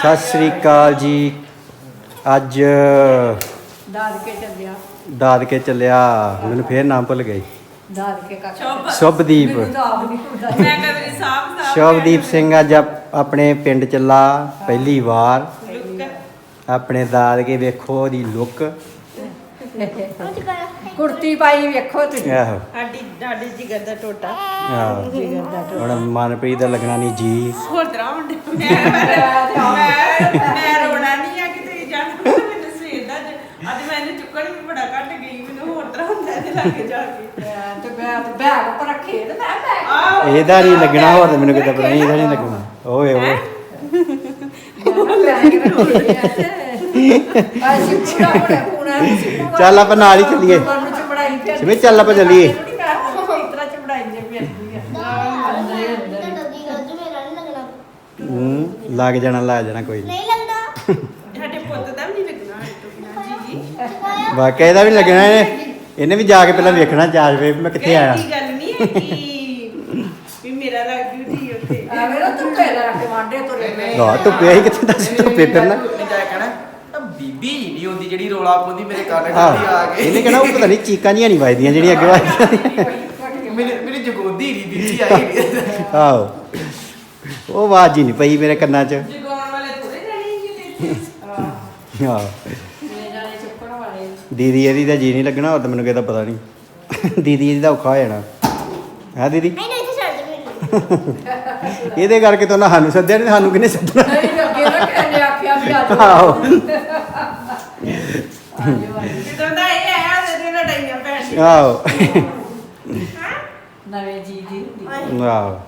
ਸਤਿ ਸ੍ਰੀ ਅਕਾਲ ਜੀ। ਅੱਜ ਦਾਦਕੇ ਚੱਲਿਆ। ਦਾਦਕੇ ਚੱਲਿਆ। ਮੈਨੂੰ ਫੇਰ ਨਾਮ ਭੁੱਲ ਗਈ ਦਾਦਕੇ ਕਾਕਾ ਸ਼ੁਭ ਸ਼ੁਭਦੀਪ। ਮੈਂ ਸ਼ੁਭਦੀਪ ਸਿੰਘ ਅੱਜ ਆਪ- ਆਪਣੇ ਪਿੰਡ ਚੱਲਾ ਪਹਿਲੀ ਵਾਰ। ਆਪਣੇ ਦਾਦਕੇ ਵੇਖੋ ਉਹਦੀ ਲੁੱਕ ਕੁੜਤੀ ਪਾਈ ਵੇਖੋ ਤੁਸੀਂ। ਆਹੋ। ਸਾਡੀ ਡਾਡੀ ਜਿਗਰ ਦਾ ਟੋਟਾ। ਆਹੋ। ਜਿਗਰ ਦਾ ਟੋਟਾ। ਹੁਣ ਮਨਪ੍ਰੀਤ ਦਾ ਲੱਗਣਾ ਨਹੀਂ ਜੀ। ਹੋਰ ਤਰ੍ਹਾਂ ਹੁੰਦੇ ਮੈਂ ਮੈਂ ਮੈਂ ਰੋਣਾ ਨਹੀਂ ਆ ਕਿਤੇ ਜਾਣਾ। ਮੈਨੂੰ ਸਵੇਰ ਦਾ ਅੱਜ- ਅੱਜ ਮੈਂ ਇਹਨੂੰ ਚੁੱਕਣ ਵੀ ਬੜਾ ਘੱਟ ਗਈ। ਮੈਨੂੰ ਹੋਰ ਤਰ੍ਹਾਂ ਹੁੰਦਾ ਇਹਦੇ ਲਾਗੇ ਜਾ ਕੇ। ਮੈਂ ਤੇ ਮੈਂ ਤੇ ਬੈਗ ਉੱਪਰ ਰੱਖੇ ਤੇ ਮੈਂ ਬੈਗ ਆਹ। ਇਹਦਾ ਨਹੀਂ ਲੱਗਣਾ ਹੋਰ ਮੈਨੂੰ ਕਿਤੇ ਪਤਾ ਨਹੀਂ ਇਹਦਾ ਨਹੀਂ ਲੱਗਣਾ। ਓਏ ਓਏ। ਬੈਗ ਰੱਖੇ ਆ ਤੇ। ਅਸੀਂ ਪੂਰਾ ਬੜਾ ਪੂਰਾ ਚੱਲ ਆਪਾਂ ਨਾਲ ਹੀ ਚੱਲੀਏ। ਸਿਮੀ ਚੱਲ ਆਪਾਂ ਚੱਲੀਏ। ਇਸ ਤਰ੍ਹਾਂ ਚ ਬੜਾਈ ਜੇ ਫਿਰਦੀ ਆ ਅੰਦਰ ਅੰਦਰ ਹੂੰ ਲੱਗ ਜਾਣਾ ਲੱਗ ਜਾਣਾ ਕੋਈ ਨਹੀਂ ਸਾਡੇ ਪੁੱਤ ਦਾ ਵੀ ਨਹੀਂ ਲੱਗਣਾ ਸਾਡੇ ਤੋਂ ਬਿਨਾਂ ਜੀ ਜੀ ਵਾਕਿਆ ਇਹਦਾ ਵੀ ਨੀ ਲੱਗਣਾ ਇਹਨੇ ਇਹਨੇ ਵੀ ਜਾ ਕੇ ਪਹਿਲਾਂ ਵੇਖਣਾ ਚਾਰ ਵੇ ਮੈਂ ਕਿੱਥੇ ਆਇਆ। ਇਹ ਗੱਲ ਨਹੀਂ ਹੈ ਕਿ ਵੀ ਮੇਰਾ ਲੱਗ ਜੂ ਜੀ ਉੱਥੇ। ਆ ਮੇਰਾ ਧੁੱਪੇ ਲੈ ਕੇ ਵਾਂਡੇ ਤੁਰੇ ਪਏ। ਲਾ ਧੁੱਪੇ ਹੀ ਕਿੱਥੇ? ਦੱਸ ਧੁੱਪੇ ਫਿਰਨਾ ਉਹਨੇ ਜਾ ਕੇ ਕਹਿਣਾ "ਆਹ ਬੀਬੀ ਜਿਹੜੀ ਰੋਲਾ ਪਾਉਂਦੀ ਮੇਰੇ ਕੰਨ ਆਹ ਖੱਟੀ ਆ ਕੇ ਇਹਨੇ ਕਹਿਣਾ ਉਹ ਪਤਾ ਨਹੀਂ ਚੀਕਾਂ ਜੀਆਂ ਨਹੀਂ ਵੱਜਦੀਆਂ ਜਿਹੜੀਆਂ ਅੱਗੇ ਵੱਜਦੀਆਂ ਮੇਰੀ ਮੇਰੀ ਜਗੋਦੀ ਨਹੀਂ ਬੀਬੀ ਆਈ। ਆਹੋ। ਉਹ ਆਵਾਜ਼ ਹੀ ਨਹੀਂ ਪਈ ਮੇਰੇ ਕੰਨਾਂ 'ਚ। ਜਗਾਉਣ ਵਾਲੇ ਥੋੜੇ ਜਾਣੇ ਹੀ ਕਿਤੇ ਆਹੋ। ਲੈ ਜਾਣੇ ਚੁੱਕਣ ਵਾਲੇ ਦੀਦੀ ਇਹਦੀ ਦਾ ਜੀ ਨਹੀਂ ਲੱਗਣਾ ਹੋਰ ਤਾਂ ਮੈਨੂੰ ਕਿਹਦਾ ਪਤਾ ਨਹੀਂ ਦੀਦੀ ਇਹਦੀ ਦਾ ਔਖਾ ਹੋ ਜਾਣਾ। ਹੈ ਦੀਦੀ? ਇਹਦੇ ਕਰਕੇ ਤਾਂ ਉਹਨਾਂ ਸਾਨੂੰ ਸੱਦਿਆ ਨਹੀਂ ਸਾਨੂੰ ਕਿਹਨੇ ਸੱਦਣਾ? ਨਹੀਂ ਅੱਗੇ ਨਾ ਕਹਿੰਦੇ ਆਖਿਆ ਵੀ ਆ ਜਾਓ। ਆਹੋ। ਜਦੋਂ ਦਾ ਇਹ ਆਇਆ ਉਹਦੇ ਤੇ ਲੜਾਈਆਂ ਪੈਣੀਆਂ ਆਹੋ। ਨਵੇਂ ਜੀ ਦੀ ਹੁੰਦੀ। ਆਹੋ।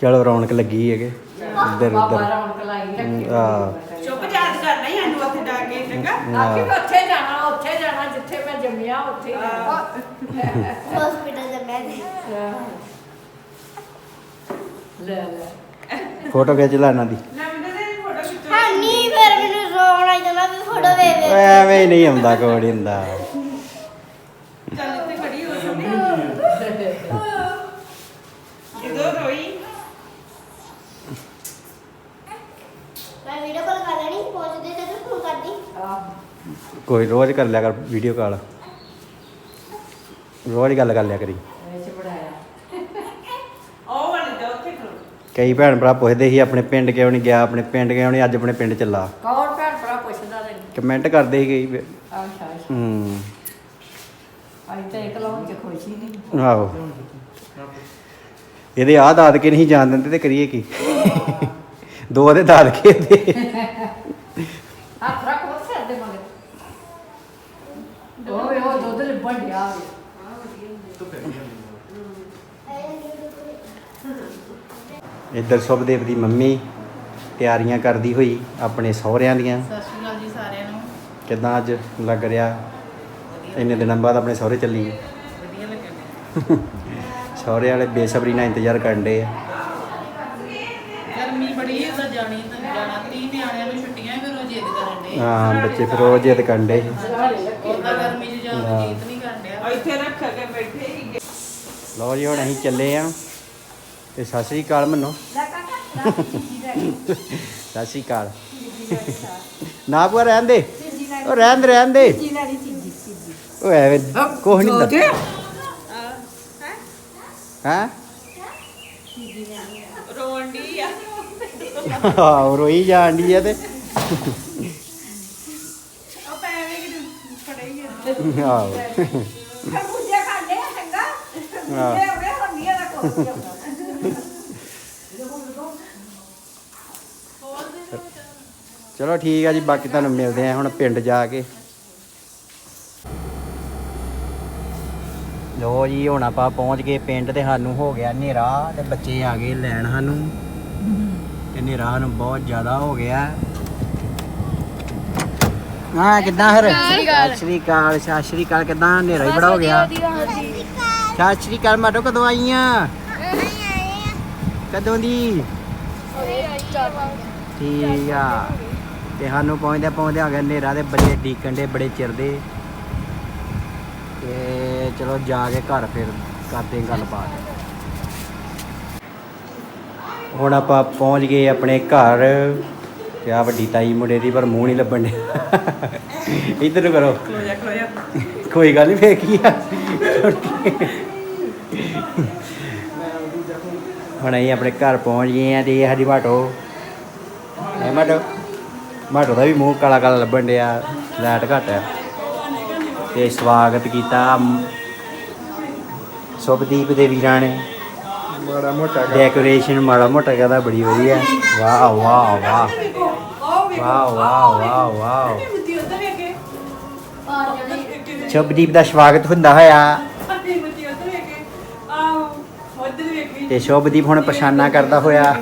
ਚਲੋ ਰੌਣਕ ਲੱਗੀ ਹੈਗੇ। ਇੱਧਰ ਬਾਬਾ ਉੱਧਰ। ਰੌਣਕ ਲਾਈ ਰੱਖੀ ਆਹ। ਚੁੱਪ ਯਾਦ ਕਰਨਾ ਹੀ ਸਾਨੂੰ ਉੱਥੇ ਜਾ ਕੇ ਚੰਗਾ ਆਖੀ ਮੈਂ ਉੱਥੇ ਜਾਣਾ ਉੱਥੇ ਜਾਣਾ ਜਿੱਥੇ ਮੈਂ ਜੰਮਿਆ ਉੱਥੇ ਹੀ ਜਾਣਾ ਹਸਪੀਟਲ ਦੇ ਮੈਂ ਲੈ ਲੈ। ਫੋਟੋ ਖਿੱਚ ਲੈ ਇਹਨਾਂ ਦੀ ਲੈ ਮੈਨੂੰ ਤੇ ਫੋਟੋ ਖਿੱਚੋ ਹਾਂ ਨਹੀਂ ਫਿਰ ਮੈਨੂੰ ਰੋਣ ਆਈ ਜਾਂਦਾ ਵੀ ਫੋਟੋ ਵੇ ਵੇ ਐਵੇਂ ਹੀ ਨਹੀਂ ਹੁੰਦਾ ਕੋਈ ਹੁੰਦਾ ਚੱਲ ਇੱਥੇ ਖੜੀ ਹੋ ਸੁਣੀ ਕਿਦੋਂ ਰੋਈ? ਮੈਂ ਵੀਡੀਓ ਕਾਲ ਕਰ ਲੈਣੀ ਪਹੁੰਚਦੇ ਤੇ ਤੂੰ ਫੋਨ ਕਰਦੀ। ਆਹ ਕੋਈ ਰੋਜ਼ ਕਰ ਲਿਆ ਕਰ ਵੀਡੀਓ ਕਾਲ ਰੋਜ਼ ਗੱਲ ਕਰ ਲਿਆ ਕਰੀ। ਵਿੱਚ ਬੜਾਇਆ ਉਹ ਵਾਲੀ ਦਾ ਉੱਥੇ ਖੜੋ। ਕਈ ਭੈਣ ਭਰਾ ਪੁੱਛਦੇ ਸੀ ਆਪਣੇ ਪਿੰਡ ਕਿਉਂ ਨਹੀਂ ਗਿਆ ਆਪਣੇ ਪਿੰਡ ਕਿਉਂ ਨਹੀਂ ਅੱਜ ਆਪਣੇ ਪਿੰਡ ਚੱਲਾ। ਕੌਣ ਭੈਣ ਭਰਾ ਪੁੱਛਦਾ ਨਹੀਂ ਕਮੈਂਟ ਕਰਦੇ ਸੀ ਕਈ ਵੀ। ਅੱਛਾ ਅੱਛਾ। ਹੂੰ। ਅੱਜ ਤਾਂ ਇੱਕ ਲਾਉਣ ਚ ਖੁਸ਼ੀ ਨਹੀਂ। ਆਹੋ। ਇਹਦੇ ਆਹ ਦਾਦਕੇ ਨਹੀਂ ਜਾਣ ਦਿੰਦੇ ਤੇ ਕਰੀਏ ਕੀ? ਦੋ ਦੇ ਦਾਦਕੇ ਦੇ। ਹੱਥ ਰੱਖ ਉਹ ਸਿਰ ਦੇ ਮਗਰ। ਓਏ ਉਹ ਦੁੱਧ ਲਿਬਣ ਡਿਆ ਵੇ ਇੱਧਰ ਸੁਭਦੇਵ ਦੀ ਮੰਮੀ ਤਿਆਰੀਆਂ ਕਰਦੀ ਹੋਈ ਆਪਣੇ ਸਹੁਰਿਆਂ ਦੀਆਂ। ਸਤਿ ਸ਼੍ਰੀ ਅਕਾਲ ਜੀ ਸਾਰਿਆਂ ਨੂੰ ਕਿਦਾਂ ਅੱਜ ਲੱਗ ਰਿਹਾ? ਇੰਨੇ ਦਿਨਾਂ ਬਾਅਦ ਆਪਣੇ ਸਹੁਰੇ ਚੱਲੀ। ਹੈ ਵਧੀਆ ਲੱਗਣ ਸਹੁਰੇ ਵਾਲੇ ਬੇਸਬਰੀ ਨਾਲ ਇੰਤਜ਼ਾਰ ਕਰਨ ਦੇ ਆ। ਗਰਮੀ ਬੜੀ ਹੈ ਤਾਂ ਜਾਣੀ ਤਾਂ ਜਾਣਾ। ਤੀ ਨਿਆਣਿਆਂ ਨੂੰ ਛੁੱਟੀਆਂ ਫਿਰ ਉਹ ਜਿੱਦ ਕਰਨ ਦੇ ਹਾਂ ਬੱਚੇ ਫਿਰ ਉਹ ਜਿੱਦ ਕਰਨ ਦੇ ਉਹਦਾ ਗਰਮੀ 'ਚ ਜਾਣ ਜਿੱਦ ਨਹੀਂ ਕਰਨ ਡਿਆ। ਇੱਥੇ ਰੱਖ ਕੇ ਬੈਠੇ ਹੀ। ਲਓ ਜੀ ਹੁਣ ਅਸੀਂ ਚੱਲੇ ਆ। ਤੇ ਸਤਿ ਸ੍ਰੀ ਅਕਾਲ ਮੰਨੋ। ਸਤਿ ਸ੍ਰੀ ਅਕਾਲ। ਨਾ ਪੂਰਾ ਰਹਿਣ ਦੇ। ਉਹ ਰਹਿਣ ਦੇ ਰਹਿਣ ਦੇ। ਉਹ ਐਵੇਂ ਕੁਛ ਨਹੀਂ ਹੁੰਦਾ। ਹਾਂ? ਰੋਣ ਦੀ ਆ। ਆਹ ਰੋਈ ਜਾਣ ਦੀ ਆ ਤੇ। ਉਹ ਪੈਵੇਂ ਕਿ ਫੜੇ ਹੀ ਆ। ਆਹੋ। ਖਰਬੂਜੇ ਖਾਂਦੇ ਆ ਚੰਗਾ। ਹਾਂ। ਇਹ ਉਹਨੇ ਹੁੰਦੀਆਂ ਦਾ ਕੋਈ ਚਲੋ ਠੀਕ ਆ ਜੀ ਬਾਕੀ ਤੁਹਾਨੂੰ ਮਿਲਦੇ ਆ ਹੁਣ ਪਿੰਡ ਜਾ ਕੇ। ਲੋ ਜੀ ਹੁਣ ਆਪਾਂ ਪਹੁੰਚ ਗਏ ਪਿੰਡ ਤੇ ਸਾਨੂੰ ਹੋ ਗਿਆ ਹਨੇਰਾ ਤੇ ਬੱਚੇ ਆ ਗਏ ਲੈਣ ਸਾਨੂੰ। ਤੇ ਹਨੇਰਾ ਸਾਨੂੰ ਬਹੁਤ ਜ਼ਿਆਦਾ ਹੋ ਗਿਆ। ਹਾਂ ਕਿੱਦਾਂ ਫਿਰ? ਸ਼੍ਰੀ ਅਕਾਲ। ਸਤਿ ਸ਼੍ਰੀ ਅਕਾਲ ਕਿੱਦਾਂ ਹਨੇਰਾ ਹੀ ਬੜਾ ਹੋ ਗਿਆ? ਸਤਿ ਸ਼੍ਰੀ ਅਕਾਲ ਮਾਟੋ ਕਦੋਂ ਆਈਆਂ? ਕਦੋਂ ਦੀ? ਠੀਕ ਆ। ਤੇ ਸਾਨੂੰ ਪਹੁੰਚਦੇ ਪਹੁੰਚਦੇ ਆ ਗਿਆ ਹਨੇਰਾ ਤੇ ਬੱਚੇ ਡੀਕਣ ਦੇ, ਬੜੇ ਚਿਰ ਦੇ। ਤੇ ਚਲੋ ਜਾ ਕੇ ਘਰ ਫਿਰ ਕਰਦੇ ਗੱਲਬਾਤ। ਹੁਣ ਆਪਾਂ ਪਹੁੰਚ ਗਏ ਆਪਣੇ ਘਰ। ਤੇ ਆ ਵੱਡੀ ਤਾਈ ਮੁੰਡੇ ਦੀ ਪਰ ਮੂੰਹ ਨਹੀਂ ਲੱਭਣ ਡਿਆ। ਇੱਧਰ ਨੂੰ ਕਰੋ। ਕੋਈ ਗੱਲ ਨਹੀਂ ਫੇਕੀ ਆ। ਹੁਣ ਅਸੀਂ ਆਪਣੇ ਘਰ ਪਹੁੰਚ ਗਏ ਆ ਤੇ ਇਹ ਸਾਡੀ ਮਾਟੋ। ਹੈ ਮਾਟੋ? ਮਾਟੋ ਦਾ ਵੀ ਮੂੰਹ ਕਾਲਾ ਕਾਲਾ ਲੱਭਣ ਡਿਆ ਲਾਈਟ ਘੱਟ ਹੈ ਤੇ ਸਵਾਗਤ ਕੀਤਾ ਸੁਭਦੀਪ ਦੇ ਵੀਰਾਂ ਨੇ। ਬੜਾ ਮੋਟਾ ਡੈਕੋਰੇਸ਼ਨ ਮਾੜਾ ਮੋਟਾ ਕਹਦਾ ਬੜੀ ਵਧੀਆ। ਵਾਹ ਵਾਹ ਵਾਹ। ਵਾਹ ਵਾਹ ਵਾਹ ਵਾਹ। ਸੁਭਦੀਪ ਦਾ ਸਵਾਗਤ ਹੁੰਦਾ ਹੋਇਆ। ਤੇ ਸ਼ੁਭਦੀਪ ਹੁਣ ਪਛਾਣਾ ਕਰਦਾ ਹੋਇਆ।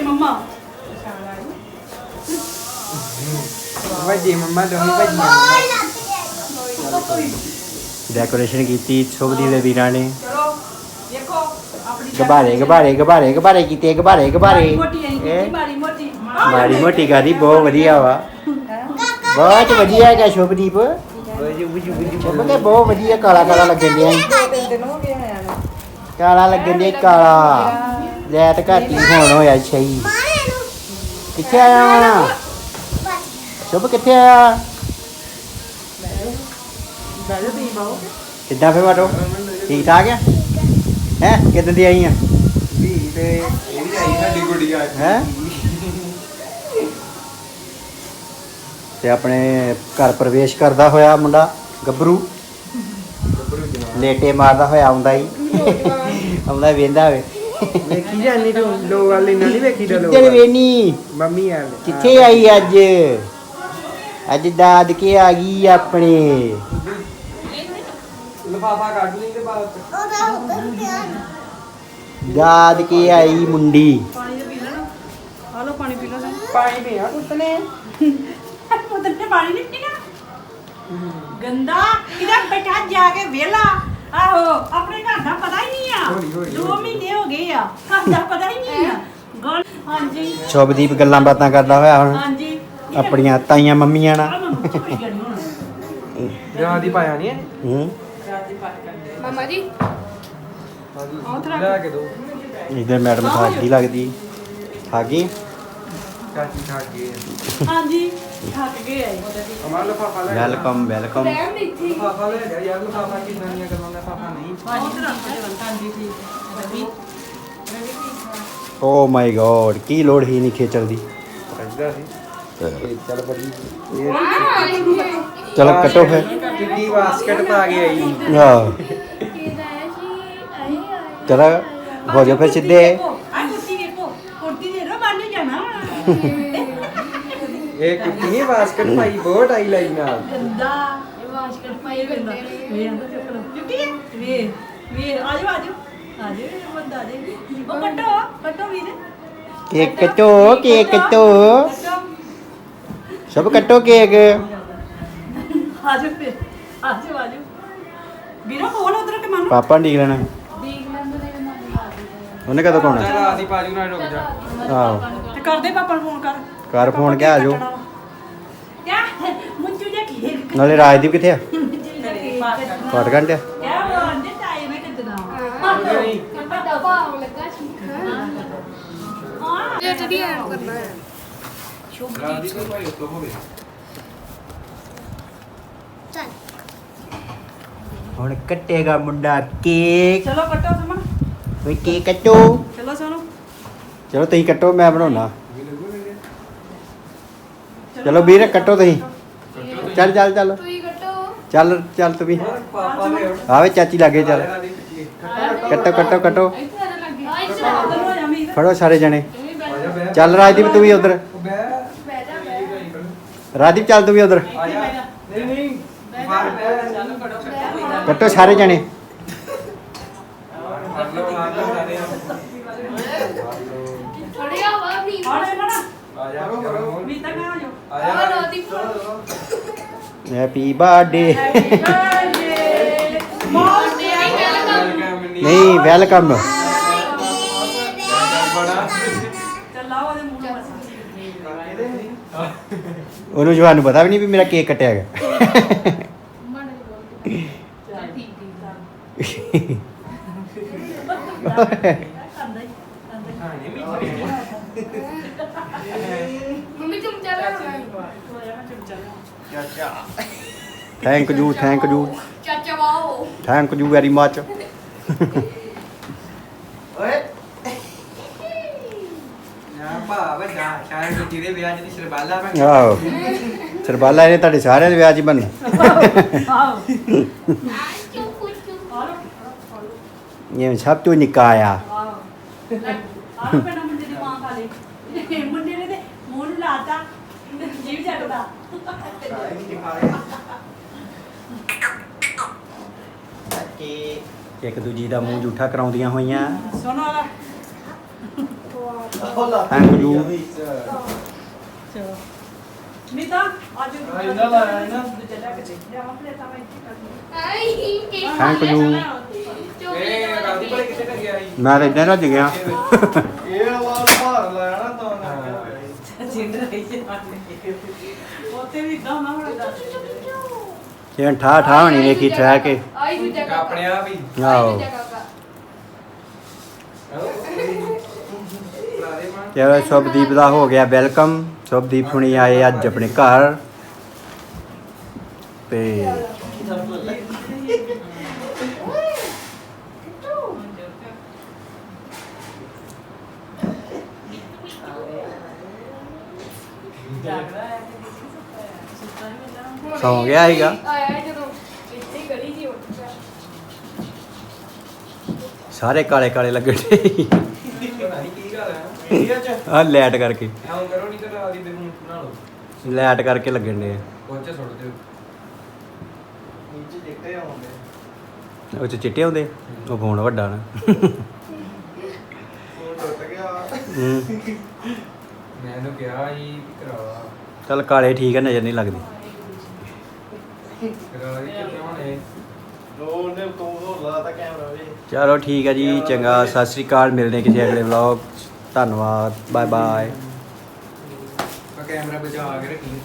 ਵਾ ਵੱਡੇ ਮੰਮਾ ਵੱਡੀ ਮੰਮਾ ਦੋਨੀ ਵੱਡੀ ਡੈਕੋਰੇਸ਼ਨ ਕੀਤੀ ਸ਼ੁਭਦੀਪ ਦੇ ਵੀਰਾਂ ਨੇ। ਚਲੋ ਦੇਖੋ ਆਪਣੀ ਗਬਾਰੇ ਗਬਾਰੇ ਗਬਾਰੇ ਗਬਾਰੇ ਕੀਤੇ ਗਬਾਰੇ ਗਬਾਰੇ। ਮੋਟੀ ਆਈ ਇਹ ਮਾਰੀ ਮੋਟੀ। ਮਾੜੀ ਮੋਟੀ ਗਾਦੀ ਬਹੁਤ ਵਧੀਆ ਵਾ। ਬਹੁਤ ਵਧੀਆ ਹੈਗਾ ਸ਼ੁਭਦੀਪ। ਬਹੁਤ ਵਧੀਆ ਕਾਲਾ ਕਾਲਾ ਲੱਗਣ ਡਿਆ ਕਾਲਾ ਲੱਗਣ ਡਿਆ। ਈ, ਲੈ ਤੇ ਘੱਟ ਹੀ ਹੋਣ ਹੋਇਆ ਸਹੀ। ਕਿੱਥੇ ਆਇਆ ਵਾ? ਸ਼ੁਭ, ਕਿੱਥੇ ਆਇਆ? ਕਿੱਦਾਂ ਫੇਰ ਬਾਟੋ? ਠੀਕ ਠਾਕ ਆ? ਹੈ? ਕਿੱਦਾਂ ਦੀ ਆਈ ਆ? ਵੀ ਤੇ ਇਹ ਵੀ ਆਈ ਸਾਡੀ ਗੁੜੀਆ ਹੈ? ਤੇ ਆਪਣੇ ਘਰ ਪ੍ਰਵੇਸ਼ ਕਰਦਾ ਹੋਇਆ ਮੁੰਡਾ, ਗੱਭਰੂ। ਲੇਟੇ ਮਾਰਦਾ ਹੋਇਆ ਆਉਂਦਾ ਹੀ। ਆਉਂਦਾ ਵੇਂਦਾ ਹੋਵੇ। ਵੇਖੀ ਜਾਨੀ ਤੂੰ ਲੋਕ ਵਾਲੀ ਨਾਲ ਨਹੀਂ ਵੇਖੀ ਦਾ ਕਿੱਧਰ ਵੇਨੀ? ਮੰਮੀ ਆ ਕਿੱਥੇ ਆਈ ਅੱਜ? ਅੱਜ ਦਾਦ ਕੇ ਆ ਗਈ ਆਪਣੇ। ਲਫਾਫਾ ਕੱਢ ਲਈ ਤੇ ਬਾਅਦ ਦਾਦ ਕੇ ਆਈ ਮੁੰਡੀ। ਪਾਣੀ ਤਾਂ ਪੀ ਲੈਣਾ ਆ ਲਓ ਪਾਣੀ ਪੀ ਲਓ ਤੁਸੀਂ ਪਾਣੀ ਪਿਆ ਕੁੱਤਨੇ ਉਧਰ ਤੇ ਪਾਣੀ ਨਹੀਂ ਪੀਣਾ। ਗੰਦਾ ਕਿਦਾ ਬੈਠਾ ਜਾ ਕੇ ਵੇਲਾ ਆਹੋ ਆਪਣੇ ਘਰ ਦਾ ਹੌਲੀ, ਹੌਲੀ, ਦੋ ਮਹੀਨੇ ਹੋ ਗਏ ਆ। ਘਰ ਦਾ ਪਤਾ ਹੀ ਨਹੀਂ ਆ ਗੱਲ ਹਾਂਜੀ। ਸ਼ੁਭਦੀਪ ਗੱਲਾਂ ਬਾਤਾਂ ਕਰਦਾ ਹੋਇਆ ਹੁਣ। ਹਾਂਜੀ। ਆਪਣੀਆਂ ਤਾਈਆਂ ਮੰਮੀਆਂ ਆ ਨਾਲ ਮੰਮੀ ਚ ਪਈ ਜਾਣੀ ਹੁਣ ਜਾਂ ਦੀ ਪਾਇਆ ਨਹੀਂ ਹੂੰ। ਰਾਤੀ ਪਾਠ ਕਰਦੇ ਮਮਾ ਜੀ ਲੈ ਕੇ ਦੋ। ਇਧਰ ਮੈਡਮ ਥਾਕੀ ਲੱਗਦੀ। ਥਾਕੀ ਚਾਚੀ ਖਾ ਹਾਂਜੀ। ਥੱਕ ਗਏ ਆਏ ਅਮਾ ਲਫਾਫਾ ਲੈ ਵੈਲਕਮ ਵੈਲਕਮ ਰਹਿਣ ਦੇ ਇੱਥੇ ਲਫਾਫਾ ਲੈ ਜਾ ਯਾਰ ਲਫਾਫਾ ਕਿੰਨਾ ਨਹੀਂ ਕਰਨਾ ਲਫਾਫਾ ਨਹੀਂ ਹਾਂਜੀ ਠੀਕ ਰਵੀ ਓ ਮਾਈ ਗੋਡ ਕੀ ਲੋੜ ਹੀ ਨਹੀਂ ਖੇਚਲ ਦੀ। ਰੱਜਦਾ ਸੀ ਚੱਲ ਬੜੀ ਚਲੋ ਕੱਟੋ ਫਿਰ। ਕਿੱਡੀ ਬਾਸਕਟ ਪਾ ਕੇ ਆਈ ਹਾਂ। ਚਲੋ ਹੋ ਜਾ ਫਿਰ ਸਿੱਧੇ। ਆ ਕੁਰਸੀ ਵੇਖੋ। ਕੁਰਸੀ ਦੇ ਦੋ ਬੰਨ ਜਾਣਾ ਹੁਣ ਇਹ ਕਿੱਡੀ ਨਹੀਂ ਬਾਸਕਟ ਪਾਈ ਬਹੁਤ ਆਈ ਲਾਈ ਨਾਲ। ਗੰਦਾ ਇਹ ਪਾਈ ਗੰਦਾ। ਵੇ ਹੈ ਵੇ ਵੇ ਬੰਦਾ ਉਹ ਕੱਟੋ ਕੱਟੋ ਵੀਰ। ਕੇਕ ਕੱਟੋ ਕੇਕ ਕੱਟੋ। ਸਭ ਕੱਟੋ ਕੇਕ। ਫਿਰ ਵੀਰੋ ਕੋਲ ਉਧਰ ਕੇ ਮੰਨ ਪਾਪਾ ਡੀਕ ਲੈਣਾ। ਉਹਨੇ ਕਦੋਂ ਕੋਣਾ ਚੱਲ ਆਦੀ ਪਾਜੂ ਨਾਲ ਰੁਕ ਜਾ। ਆਹੋ। ਤੇ ਕਰਦੇ ਪਾਪਾ ਨੂੰ ਫੋਨ ਕਰ। ਕਰ ਫੋਨ ਕਿਆ ਆ ਜਾਓ ਕਿਆ? ਮੁੰਚੂ ਜੇ ਕੀ ਨਾਲੇ ਰਾਜਦੀਪ ਕਿੱਥੇ ਆ? ਪਾਠ ਕਰਨਾ ਹੋਵੇ। ਹੁਣ ਕੱਟੇਗਾ ਮੁੰਡਾ ਕੇਕ। ਚਲੋ ਕੱਟੋ ਸਮਨ ਵੀ ਕੇਕ ਕੱਟੋ। ਚਲੋ ਸੋਨੂ। ਚਲੋ ਤੁਸੀਂ ਕੱਟੋ ਮੈਂ ਬਣਾਉਣਾ। ਚਲੋ ਵੀਰ ਕੱਟੋ ਤੁਸੀਂ। ਚੱਲ ਚੱਲ ਚੱਲ। ਤੁਸੀਂ ਕੱਟੋ। ਚੱਲ ਚੱਲ ਤੂੰ ਵੀ। ਪਾਪਾ ਦੇ ਆਵੇ ਚਾਚੀ ਲਾਗੇ ਚੱਲ। ਕੱਟੋ ਕੱਟੋ ਕੱਟੋ। ਇੱਥੇ ਆ ਲੱਗੇ ਆ ਇੱਥੇ ਉਧਰ ਹੋ ਜਾ ਵੀਰ ਫੜੋ ਸਾਰੇ ਜਣੇ। ਚੱਲ ਰਾਜਦੀਪ ਤੂੰ ਵੀ ਉਧਰ। ਬਹਿ ਜਾ ਰਾਜਦੀਪ ਚੱਲ ਤੂੰ ਵੀ ਉਧਰ। ਨਹੀਂ ਨਹੀਂ। ਕੱਟੋ ਸਾਰੇ ਜਣੇ। ਆ ਜਾਓ ਆ ਆਜਾ ਲੋ ਦੀ ਹੈਪੀ ਬਰਥਡੇ ਨਹੀਂ ਵੈਲਕਮ ਉਹਨੂੰ ਜਵਾਨ ਨੂੰ ਪਤਾ ਵੀ ਨਹੀਂ ਵੀ ਮੇਰਾ ਕੇਕ ਕੱਟਿਆ ਗਿਆ। ਮੜ ਚੱਲ ਠੀਕ ਠੀਕ ਮੰਮੀ ਚਮਚਾ ਲੈ ਚਾਚਾ। ਥੈਂਕ ਯੂ ਥੈਂਕ ਯੂ ਚਾਚਾ wow. Thank you very much ਓਏ। ਨਾ ਭਾ ਵੱਡਾ ਸ਼ਾਇਦ ਕਿਤੇ ਦੇ ਵਿਆਹ ਚ ਸਰਬਾਲਾ ਮੈਂ ਆਹੋ। ਸਰਬਾਲਾ ਇਹਨੇ ਤੁਹਾਡੇ ਸਾਰਿਆਂ ਦੇ ਵਿਆਹ 'ਚ ਬੰਨ ਚੁੱਪ ਚੁੱਪ ਇਹ ਸਭ ਤੋਂ ਨਿੱਕਾ ਆ। ਆਹ। ਪਹਿਲਾਂ ਮੁੰਡੇ ਦੀ ਮਾਂ ਖਾ ਲਈ। ਮੁੰਡੇ ਨੇ ਤੇ ਮੂੰਹ ਨੂੰ ਲਾਤਾ। ਜੀਵ ਚੱਕਦਾ। ਇੱਕ ਦੂਜੀ ਦਾ ਮੂੰਹ ਜੂਠਾ ਕਰਾਉਂਦੀਆਂ ਹੋਈਆਂ। ਸੁਣੋ ਵਾਲਾ ਥੈਂਕ ਯੂ ਚਲੋ। ਨੀਤਾ ਅੱਜ ਇਹਨਾਂ ਦਾ ਆਇਆ ਨਾ। ਦੂਜਾ ਲੈ ਕੇ ਦੇ ਜਾਵਾਂ ਪਲੇਟਾਂ ਮੈਂ ਇੱਥੇ ਕਰ ਕੇ ਥੈਂਕ ਯੂ ਏ ਰਾਤੀ ਭਲੇ ਕਿੱਥੇ ਗਿਆ ਸੀ? ਮੈਂ ਤਾਂ ਇਦਾਂ ਰੱਜ ਗਿਆ। ਇਹ ਵਾਰ ਭਾਰ ਲਾਇਆ ਨਾ ਤਾਂ ਲਈ ਜਿੰਦ ਰਹੀ ਜਾਂਦੇ ਉੱਥੇ ਵੀ ਇਦਾਂ ਹੋਣਾ ਦੱਸ ਠਾ ਠਾ ਹੋਣੀ ਵੇਖੀ ਠਹਿ ਕੇ। ਆਈ ਦੂਜਾ ਕਾਕਾ। ਆਪਣੇ ਆਪ ਹੀ। ਆਹੋ। ਦੂਜਾ ਕਾਕਾ। ਭਰਾਦੇ ਮਾਂ। ਚਲੋ ਸ਼ੁਭਦੀਪ ਦਾ ਹੋ ਗਿਆ ਵੈਲਕਮ। ਸ਼ੁਭਦੀਪ ਹੁਣੀ ਆਏ ਅੱਜ ਆਪਣੇ ਘਰ। ਤੇ ਜਾਗਦਾ ਹੈ ਕਿ ਸੁੱਤਾ ਨਹੀਂ ਮਿਲਣਾ ਸੌਂ ਗਿਆ ਸੀਗਾ। ਆਇਆ ਜਦੋਂ ਇੱਥੇ ਗਲੀ ਜੀ ਉੱਠ ਗਿਆ ਸਾਰੇ ਕਾਲੇ ਕਾਲੇ ਲੱਗਣ ਡੇ ਕੀ ਗੱਲ ਹੈ ਇੰਡੀਆ ਚ ਆ ਲਾਈਟ ਕਰਕੇ। ਐਂ ਕਰੋ ਨਹੀਂ ਤਾਂ ਰਾਤ ਦੀ ਨੂੰ ਬਣਾ ਲਓ ਲਾਈਟ ਕਰਕੇ ਲੱਗਣ ਡੇ ਕੋਚੇ ਸੁੱਟ ਦਿਓ ਨੀਚੇ ਦੇਖਦੇ ਆਉਂਦੇ ਉਹ ਚ ਚਿੱਟੇ ਹੁੰਦੇ ਉਹ ਫੋਨ ਵੱਡਾ ਨਾ। ਫੋਨ ਟੁੱਟ ਗਿਆ ਹੂੰ। ਮੈਂ ਇਹਨੂੰ ਕਿਹਾ ਸੀ ਵੀ ਕਰਾ ਚੱਲ ਕਾਲੇ ਠੀਕ ਹੈ ਨਜ਼ਰ ਨਹੀਂ ਲੱਗਦੀ। ਤੋਂ ਹੋਰ ਲਾਤਾ ਕੈਮਰਾ ਵੇ ਚਲੋ ਠੀਕ ਹੈ ਜੀ ਚੰਗਾ। ਸਤਿ ਸ੍ਰੀ ਅਕਾਲ ਮਿਲਦੇ ਕਿਸੇ ਅਗਲੇ ਵਲੌਗ ਧੰਨਵਾਦ। ਬਾਏ ਬਾਏ ਕੈਮਰਾ ਬਚਾ ਕੇ ਰੱਖੀ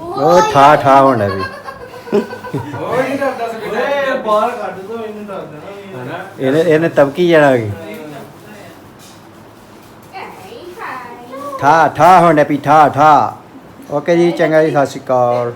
ਉਹ ਠਾ ਠਾ ਹੋਣਾ ਵੀ ਓਏ ਨਹੀਂ ਡਰਦਾ ਸੀ ਓਏ ਬਾਹਰ ਕੱਢ ਦੋ ਇਹਨੂੰ ਦੱਸ ਦੇਣਾ। ਹਨਾ? ਇਹਨੇ ਇਹਨੇ ਤਬਕੀ ਜਾਣਾ ਹਾਈ ਠਾ ਠਾ ਹੋਣਾ ਵੀ ਠਾ ਠਾ ਓਕੇ ਜੀ ਚੰਗਾ ਜੀ ਸਤਿ ਸ੍ਰੀ ਅਕਾਲ।